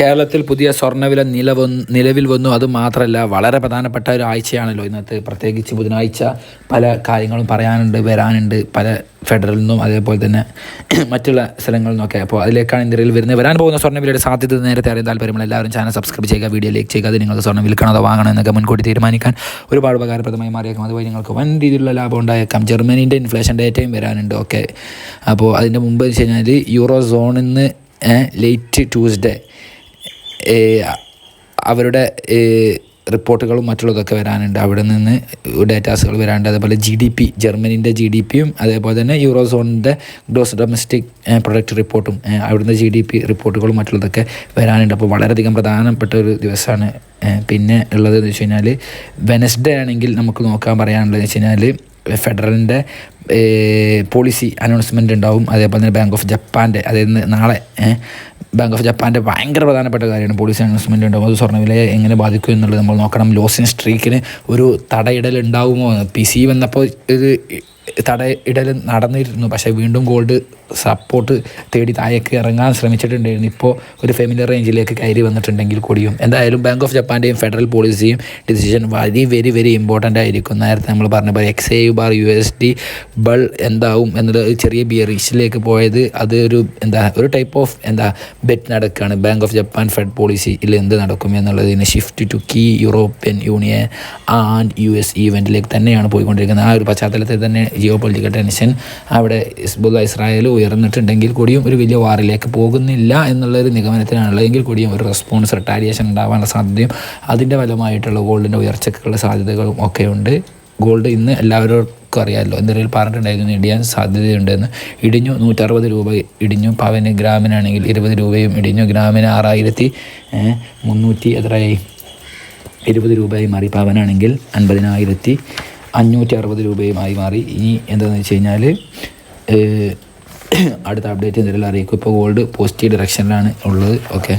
കേരളത്തിൽ പുതിയ സ്വർണവില നിലവ നിലവിൽ വന്നു. അത് മാത്രമല്ല വളരെ പ്രധാനപ്പെട്ട ഒരു ആഴ്ചയാണല്ലോ ഇന്നത്തെ. പ്രത്യേകിച്ച് ബുധനാഴ്ച പല കാര്യങ്ങളും പറയാനുണ്ട് വരാനുണ്ട്. പല ഫെഡറലിൽ നിന്നും അതേപോലെ തന്നെ മറ്റുള്ള സ്ഥലങ്ങളിൽ നിന്നൊക്കെ. അപ്പോൾ അതിലേക്കാണ് ഇന്ത്യയിൽ വരുന്നത്. വരാൻ പോകുന്ന സ്വർണവിലയുടെ സാധ്യത നേരത്തെ അറിയാൻ താല്പര്യമുള്ള എല്ലാവരും ചാനൽ സബ്സ്ക്രൈബ് ചെയ്യുക വീഡിയോ ലൈക്ക് ചെയ്യുക. അത് നിങ്ങൾക്ക് സ്വർണം വിൽക്കണോ അതോ വാങ്ങണം എന്നൊക്കെ മുൻകൂട്ടി തീരുമാനിക്കാൻ ഒരുപാട് ഉപകാരപ്രദമായി മാറിയേക്കും. അതുവഴി നിങ്ങൾക്ക് വൻ രീതിയിലുള്ള ലാഭം ഉണ്ടായേക്കാം. ജർമ്മനീന്റെ ഇൻഫ്ലേഷൻ ഡേറ്റയും വരാനുണ്ട്. ഓക്കെ. അപ്പോൾ അതിന്റെ മുമ്പ് വെച്ച് കഴിഞ്ഞാൽ യൂറോ സോണിൽ നിന്ന് ലേറ്റ് ട്യൂസ്ഡേ അവരുടെ റിപ്പോർട്ടുകളും മറ്റുള്ളതൊക്കെ വരാനുണ്ട്. അവിടെ നിന്ന് ഡേറ്റാസുകൾ വരാനുണ്ട് അതേപോലെ ജി ഡി പി ജർമ്മനിന്റെ ജി ഡി പിയും അതേപോലെ തന്നെ യൂറോ സോണിന്റെ ഗ്രോസ് ഡൊമസ്റ്റിക് പ്രൊഡക്റ്റ് റിപ്പോർട്ടും അവിടുന്ന് ജി ഡി പി റിപ്പോർട്ടുകളും മറ്റുള്ളതൊക്കെ വരാനുണ്ട്. അപ്പോൾ വളരെയധികം പ്രധാനപ്പെട്ട ഒരു ദിവസമാണ് പിന്നെ ഉള്ളത് എന്ന് വെച്ച് കഴിഞ്ഞാൽ വെനസ്ഡേ ആണെങ്കിൽ നമുക്ക് നോക്കാൻ പറയാനുള്ളത് വെച്ച് കഴിഞ്ഞാൽ ഫെഡറലിന്റെ പോളിസി അനൗൺസ്മെന്റ് ഉണ്ടാവും. അതേപോലെ തന്നെ ബാങ്ക് ഓഫ് ജപ്പാന്റെ അതായത് നാളെ ബാങ്ക് ഓഫ് ജപ്പാന്റെ ഭയങ്കര പ്രധാനപ്പെട്ട കാര്യമാണ്. പോളിസി അനൗൺസ്മെന്റ് ഉണ്ടാവും അത് സ്വർണവിലയെ എങ്ങനെ ബാധിക്കും എന്നുള്ളത് നമ്മൾ നോക്കണം. ലോസിൻ സ്ട്രീക്കിന് ഒരു തടയിടൽ ഉണ്ടാവുമോ പി സി വന്നപ്പോൾ ഇത് തടയിടൽ നടന്നിരുന്നു. പക്ഷേ വീണ്ടും ഗോൾഡ് സപ്പോർട്ട് തേടി താഴേക്ക് ഇറങ്ങാൻ ശ്രമിച്ചിട്ടുണ്ടായിരുന്നു. ഇപ്പോൾ ഒരു ഫെമിലിയർ റേഞ്ചിലേക്ക് കയറി വന്നിട്ടുണ്ടെങ്കിൽ കൂടിയും. എന്തായാലും ബാങ്ക് ഓഫ് ജപ്പാന്റെയും federal പോളിസിയും decision very very very important ആയിരിക്കും. നേരത്തെ നമ്മൾ പറഞ്ഞ പോലെ X A bar U S D bull എന്താവും എന്നുള്ളത് ചെറിയ ബിയറിഷിലേക്ക് പോയത് അത് ഒരു എന്താ ഒരു ടൈപ്പ് ഓഫ് എന്താ ബെറ്റ് നടക്കുകയാണ് bank of Japan Fed policy പോളിസിയിൽ എന്ത് നടക്കും എന്നുള്ളതിന് shift to key European Union and U S ഇവന്റിലേക്ക് തന്നെയാണ് പോയിക്കൊണ്ടിരിക്കുന്നത്. ആ ഒരു പശ്ചാത്തലത്തിൽ തന്നെ ജിയോ പൊളിറ്റിക്കൽ ടെൻഷൻ അവിടെ ഇസ്ബുല്ല ഇസ്രായേൽ ഉയർന്നിട്ടുണ്ടെങ്കിൽ കൂടിയും ഒരു വലിയ വാറിലേക്ക് പോകുന്നില്ല എന്നുള്ളൊരു നിഗമനത്തിനാണുള്ളത്. എങ്കിൽ കൂടിയും ഒരു റെസ്പോൺസ് റിട്ടാലിയേഷൻ ഉണ്ടാവാനുള്ള സാധ്യതയും അതിന്റെ ഫലമായിട്ടുള്ള ഗോൾഡിന്റെ ഉയർച്ചയ്ക്കുള്ള സാധ്യതകളും ഒക്കെ ഉണ്ട് ഗോൾഡ് ഇന്ന് എല്ലാവർക്കും അറിയാമല്ലോ. എന്തെങ്കിലും പറഞ്ഞിട്ടുണ്ടായിരുന്നു ഇടിയാൻ സാധ്യതയുണ്ടെന്ന് ഇടിഞ്ഞു. നൂറ്ററുപത് രൂപ ഇടിഞ്ഞു. പവന് ഗ്രാമിനാണെങ്കിൽ ഇരുപത് രൂപയും ഇടിഞ്ഞു. ഗ്രാമിന് ആറായിരത്തി മുന്നൂറ്റി എത്രയായി? ഇരുപത് രൂപയായി മാറി. പവനാണെങ്കിൽ അൻപതിനായിരത്തി അഞ്ഞൂറ്റി അറുപത് രൂപയുമായി മാറി. ഇനി എന്താണെന്ന് വെച്ച് കഴിഞ്ഞാൽ അടുത്ത അപ്ഡേറ്റ് എന്തെങ്കിലും അറിയിക്കും. ഇപ്പോൾ ഗോൾഡ് പോസിറ്റീവ് ഡിറക്ഷനിലാണ് ഉള്ളത്. ഓക്കെ